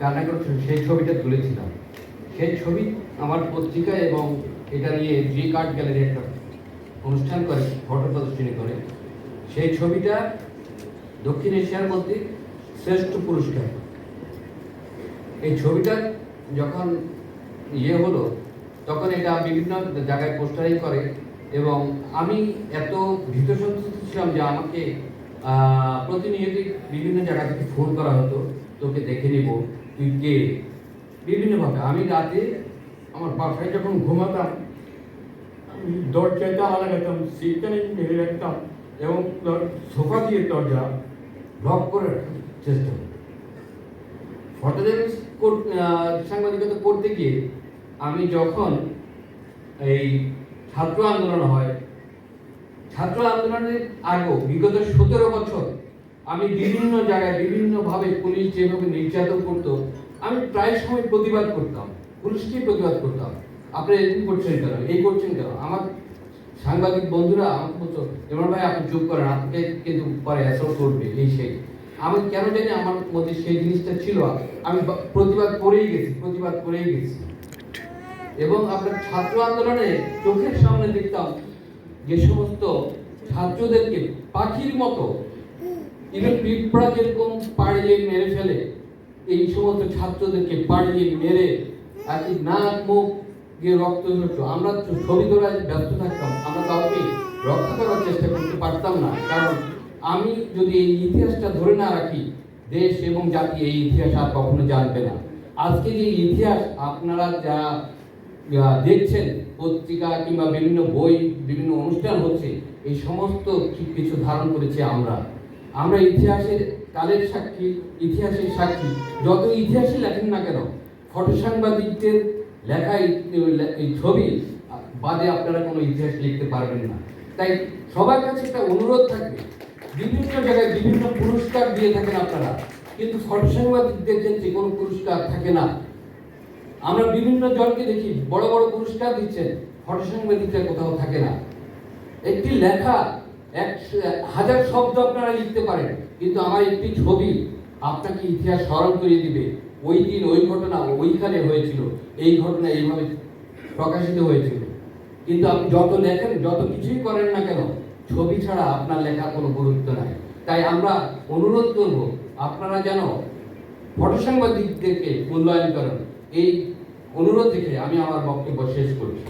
কান্না করছিল সেই ছবিটা তুলেছিলাম। সেই ছবি আমার পত্রিকা এবং এটা নিয়ে জি কার্ড গ্যালারি একটা অনুষ্ঠান করে ফটো প্রদর্শনী করে। সেই ছবিটা দক্ষিণ এশিয়ার মধ্যে শ্রেষ্ঠ পুরস্কার। এই ছবিটা যখন ইয়ে হলো তখন এটা বিভিন্ন জায়গায় পোস্টারিং করে এবং আমি এত ভীত ছিলাম যে আমাকে আহ, প্রতিনিয়তই বিভিন্ন জায়গা থেকে ফোন করা হতো। তোকে দেখে নিব, তুই কে? বিভিন্নভাবে। আমি রাতে আমার বাসায় যখন ঘুমাতাম, আমি দরজায় তালা লাগাতাম সিটখানে রাখতাম এবং সোফা দিয়ে দরজা লক করে চেষ্টা করতাম। ফটোগ্রাফি সাংবাদিকতা করতে গিয়ে আমি যখন এই ছাত্র আন্দোলন হয়, ছাত্র আন্দোলনের আগেও বিগত সতেরো বছর আমি বিভিন্ন জায়গায় বিভিন্নভাবে পুলিশ যেভাবে নির্যাতন করতো, আমি প্রায় সময় প্রতিবাদ করতাম, পুলিশকেই প্রতিবাদ করতাম। আপনি এরকম করছেন কেন? এই করছেন কেন? আমার সাংবাদিক বন্ধুরা আমাকে বলতো এমন ভাই, আপনি চুপ করেন, আপনাকে কিন্তু পরে অ্যাসল্ট করবে, এই সেই। আমি কেন জানি আমার মধ্যে সেই জিনিসটা ছিল, আমি প্রতিবাদ করেই গেছি, প্রতিবাদ করেই গেছি। এবং আপনার ছাত্র আন্দোলনে চোখের সামনে দেখতাম যে সমস্ত ছাত্রদেরকে পাখির মতো পিঁপড়া যেরকম মেরে ফেলে, এই সমস্ত ছাত্রদেরকে মেরে আর কি নাক মুখ দিয়ে রক্ত আমরা ছবি তোলায় ব্যস্ত থাকতাম, আমরা কাউকে করার চেষ্টা করতে পারতাম না। কারণ আমি যদি এই ইতিহাসটা ধরে না রাখি, দেশ এবং জাতি এই ইতিহাস আর কখনো জানবে না। আজকে যে ইতিহাস আপনারা যা দেখছেন, পত্রিকা কিংবা বিভিন্ন বই, বিভিন্ন অনুষ্ঠান হচ্ছে, এই সমস্ত কিছু ধারণ করেছি আমরা। আমরা ইতিহাসের কালের সাক্ষী, ইতিহাসের সাক্ষী। যত ইতিহাসই লেখেন না কেন ফটো সাংবাদিকদের লেখা এই- ছবি, বাদে আপনারা কোনো ইতিহাস লিখতে পারবেন না। তাই সবার কাছে একটা অনুরোধ থাকবে। বিভিন্ন জায়গায় বিভিন্ন পুরস্কার দিয়ে থাকেন আপনারা, কিন্তু ফটো সাংবাদিকদের ক্ষেত্রে কোনো পুরস্কার থাকে না। আমরা বিভিন্ন জনকে দেখি, বড় বড় পুরস্কার দিচ্ছেন ফটো সাংবাদিকরা কোথাও থাকে না। একটি লেখা এক, হাজার শব্দ আপনারা লিখতে পারেন, কিন্তু আমার একটি ছবি আপনাকে ইতিহাস স্মরণ করিয়ে দিবে। ওই দিন ওই ঘটনা ওইখানে হয়েছিল, এই ঘটনা এইভাবে প্রকাশিত হয়েছিল। কিন্তু আপনি যত লেখেন, যত কিছুই করেন না কেন, ছবি ছাড়া আপনার লেখার কোনো গুরুত্ব নাই। তাই আমরা অনুরোধ করব, আপনারা যেন ফটো সাংবাদিকদেরকে মূল্যায়ন করেন। এই অনুরোধ দেখে আমি আমার বক্তব্য শেষ করছি।